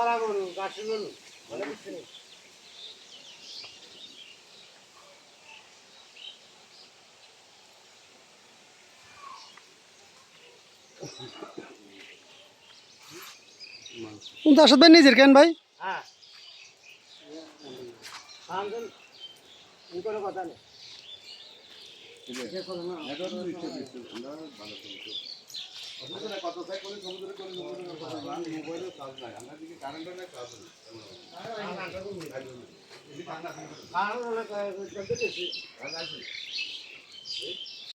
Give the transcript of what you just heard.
গরু গরু নেই আসাদ ভাই নিজের কেন ভাই হ্যাঁ কোনো কথা নেই করি কত চাই করে সমুদ্রে করে সমুদ্রে কথা মোবাইলে কাজ নাই আমরা দিকে কারেন্টের নাই কাজ নেই